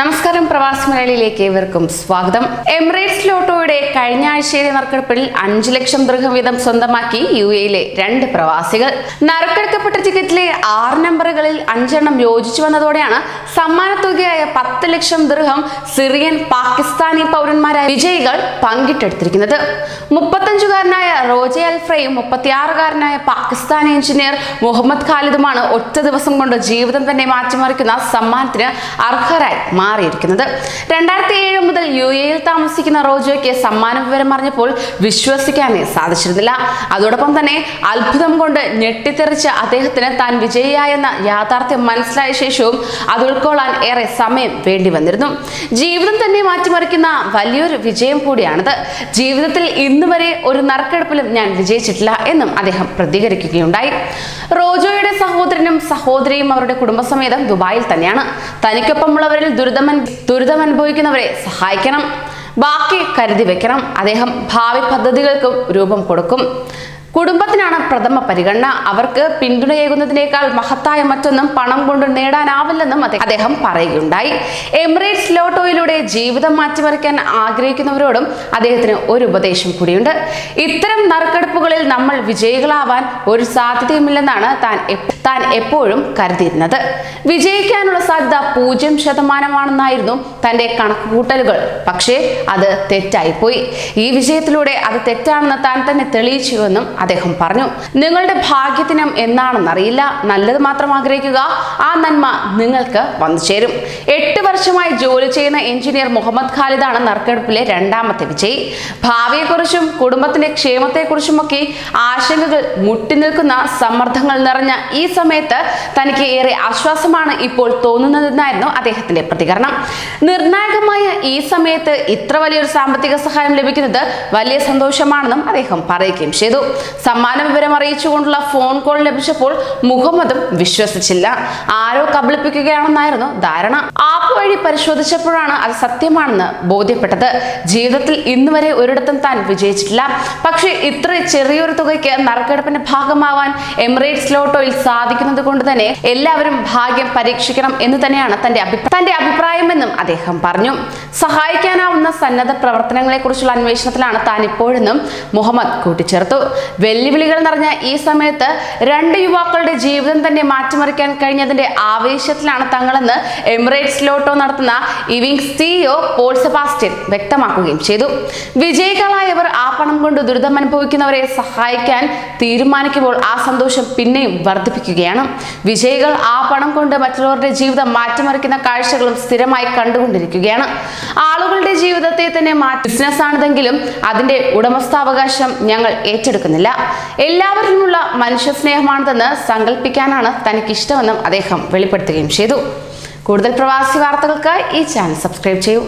നമസ്കാരം പ്രവാസി മലയാളിയിലേക്ക് ഏവർക്കും സ്വാഗതം. എമിറേറ്റ്സ് ലോട്ടോയുടെ കഴിഞ്ഞ ആഴ്ചയിലെ നറുക്കെടുപ്പിൽ അഞ്ചു ലക്ഷം ദൃഹം വീതം സ്വന്തമാക്കി യു എയിലെ രണ്ട് പ്രവാസികൾ. നറുക്കെടുക്കപ്പെട്ട ടിക്കറ്റിലെ ആറ് നമ്പറുകളിൽ അഞ്ചെണ്ണം യോജിച്ചു വന്നതോടെയാണ് സമ്മാനത്തുകയായ പത്ത് ലക്ഷം ദൃഹം സിറിയൻ പാകിസ്ഥാനി പൗരന്മാരായ വിജയികൾ പങ്കിട്ടെടുത്തിരിക്കുന്നത്. മുപ്പത്തഞ്ചുകാരനായ റോജെ അൽഫ്രയും മുപ്പത്തിയാറുകാരനായ പാകിസ്ഥാനി എഞ്ചിനീയർ മുഹമ്മദ് ഖാലിദുമാണ് ഒറ്റ ദിവസം കൊണ്ട് ജീവിതം തന്നെ മാറ്റിമറിക്കുന്ന സമ്മാനത്തിന് അർഹരായി. മാറിയിരിക്കുന്നത്. രണ്ടായിരത്തി ഏഴ് മുതൽ യു എയിൽ താമസിക്കുന്ന റോജോയ്ക്ക് സമ്മാന വിവരം അറിഞ്ഞപ്പോൾ വിശ്വസിക്കാനേ സാധിച്ചിരുന്നില്ല. അതോടൊപ്പം തന്നെ അത്ഭുതം കൊണ്ട് ഞെട്ടിത്തെറിച്ച അദ്ദേഹത്തിന് താൻ വിജയിയായെന്ന യാഥാർത്ഥ്യം മനസ്സിലായ ശേഷവും അത് ഉൾക്കൊള്ളാൻ ഏറെ സമയം വേണ്ടി വന്നിരുന്നു. ജീവിതം തന്നെ മാറ്റിമറിക്കുന്ന വലിയൊരു വിജയം കൂടിയാണിത്. ജീവിതത്തിൽ ഇന്ന് വരെ ഒരു നറുക്കെടുപ്പിലും ഞാൻ വിജയിച്ചിട്ടില്ല എന്നും അദ്ദേഹം പ്രതികരിക്കുകയുണ്ടായി. റോജോയുടെ സഹോദരനും സഹോദരിയും അവരുടെ കുടുംബസമേതം ദുബായിൽ തന്നെയാണ്. തനിക്കൊപ്പമുള്ളവരിൽ ദുരിതമൻ ദുരിതം അനുഭവിക്കുന്നവരെ സഹായിക്കണം. ബാക്കി കരുതി വെക്കണം. അദ്ദേഹം ഭാവി പദ്ധതികൾക്കും രൂപം കൊടുക്കും. കുടുംബത്തിനാണ് പ്രഥമ പരിഗണന. അവർക്ക് പിന്തുണയേകുന്നതിനേക്കാൾ മഹത്തായ മറ്റൊന്നും പണം കൊണ്ട് നേടാനാവില്ലെന്നും അദ്ദേ- അദ്ദേഹം പറയുകയുണ്ടായി. എമിറേറ്റ്സ് ലോട്ടോയിലൂടെ ജീവിതം മാറ്റിമറിക്കാൻ ആഗ്രഹിക്കുന്നവരോടും അദ്ദേഹത്തിന് ഒരു ഉപദേശം കൂടിയുണ്ട്. ഇത്തരം നറുക്കെടുപ്പുകളിൽ നമ്മൾ വിജയികളാവാൻ ഒരു സാധ്യതയുമില്ലെന്നാണ് താൻ താൻ എപ്പോഴും കരുതിയിരുന്നത്. വിജയിക്കാനുള്ള സാധ്യത പൂജ്യം ശതമാനമാണെന്നായിരുന്നു തന്റെ കണക്കുകൂട്ടലുകൾ. പക്ഷേ അത് തെറ്റായിപ്പോയി. ഈ വിജയത്തിലൂടെ അത് തെറ്റാണെന്ന് താൻ തന്നെ തെളിയിച്ചുവെന്നും അദ്ദേഹം പറഞ്ഞു നിങ്ങളുടെ ഭാഗ്യദിനം എന്നാണെന്നറിയില്ല നല്ലത് മാത്രം ആഗ്രഹിക്കുക. ആ നന്മ നിങ്ങൾക്ക് വന്നു ചേരും. എട്ട് വർഷമായി ജോലി ചെയ്യുന്ന എഞ്ചിനീയർ മുഹമ്മദ് ഖാലിദാണ് നറുക്കെടുപ്പിലെ രണ്ടാമത്തെ വിജയി. ഭാവിയെക്കുറിച്ചും കുടുംബത്തിന്റെ ക്ഷേമത്തെക്കുറിച്ചുമൊക്കെ ആശങ്കകൾ മുട്ടിനിൽക്കുന്ന സമ്മർദ്ദങ്ങൾ നിറഞ്ഞ ഈ സമയത്ത് തനിക്ക് ഏറെ ആശ്വാസമാണ് ഇപ്പോൾ തോന്നുന്നതെന്നായിരുന്നു അദ്ദേഹത്തിന്റെ പ്രതികരണം. നിർണായകമായ ഈ സമയത്ത് ഇത്ര വലിയൊരു സാമ്പത്തിക സഹായം ലഭിക്കുന്നത് വലിയ സന്തോഷമാണെന്നും അദ്ദേഹം പറയുകയും ചെയ്തു. സമ്മാന വിവരം അറിയിച്ചുകൊണ്ടുള്ള ഫോൺ കോൾ ലഭിച്ചപ്പോൾ മുഹമ്മദും വിശ്വസിച്ചില്ല. ആരോ കബളിപ്പിക്കുകയാണെന്നായിരുന്നു ധാരണ. ആപ്പ് വഴി പരിശോധിച്ചപ്പോഴാണ് അത് സത്യമാണെന്ന് ബോധ്യപ്പെട്ടത്. ജീവിതത്തിൽ ഇന്ന് വരെ ഒരിടത്തും താൻ വിജയിച്ചിട്ടില്ല. പക്ഷേ ഇത്ര ചെറിയൊരു തുകയ്ക്ക് നറുക്കെടുപ്പിന്റെ ഭാഗമാവാൻ എമിറേറ്റ്സ് ലോട്ടോയിൽ സാധിക്കുന്നത് കൊണ്ട് തന്നെ എല്ലാവരും ഭാഗ്യം പരീക്ഷിക്കണം എന്ന് തന്നെയാണ് തന്റെ തന്റെ അഭിപ്രായമെന്നും അദ്ദേഹം പറഞ്ഞു. സഹായിക്കാനാവുന്ന സന്നദ്ധ പ്രവർത്തനങ്ങളെ കുറിച്ചുള്ള അന്വേഷണത്തിലാണ് താൻ ഇപ്പോഴെന്നും മുഹമ്മദ് കൂട്ടിച്ചേർത്തു. വെല്ലുവിളികൾ നിറഞ്ഞ ഈ സമയത്ത് രണ്ട് യുവാക്കളുടെ ജീവിതം തന്നെ മാറ്റിമറിക്കാൻ കഴിഞ്ഞതിന്റെ ആവേശത്തിലാണ് തങ്ങളെന്ന് എമിറേറ്റ്സ് ലോട്ടോ നടത്തുന്ന ഇവിംഗ് സിഇഒ പോൾ സെബാസ്റ്റ്യൻ വ്യക്തമാക്കുകയും ചെയ്തു. വിജയികളായവർ ആ പണം കൊണ്ട് ദുരിതം അനുഭവിക്കുന്നവരെ സഹായിക്കാൻ തീരുമാനിക്കുമ്പോൾ ആ സന്തോഷം പിന്നെയും വർദ്ധിപ്പിക്കുകയാണ്. വിജയികൾ ആ പണം കൊണ്ട് മറ്റുള്ളവരുടെ ജീവിതം മാറ്റിമറിക്കുന്ന കാഴ്ചകളും സ്ഥിരമായി കണ്ടുകൊണ്ടിരിക്കുകയാണ്. ആളുകളുടെ ജീവിതത്തെ തന്നെ മാറ്റി ബിസിനസ് ആണെങ്കിലും അതിന്റെ ഉടമസ്ഥാവകാശം ഞങ്ങൾ ഏറ്റെടുക്കുന്നില്ല. എല്ലാവരിലുമുള്ള മനുഷ്യ സ്നേഹമാണിതെന്ന് സങ്കല്പിക്കാനാണ് തനിക്കിഷ്ടമെന്നും അദ്ദേഹം വെളിപ്പെടുത്തുകയും ചെയ്തു. കൂടുതൽ പ്രവാസി വാർത്തകൾക്കായി ഈ ചാനൽ സബ്സ്ക്രൈബ് ചെയ്യൂ.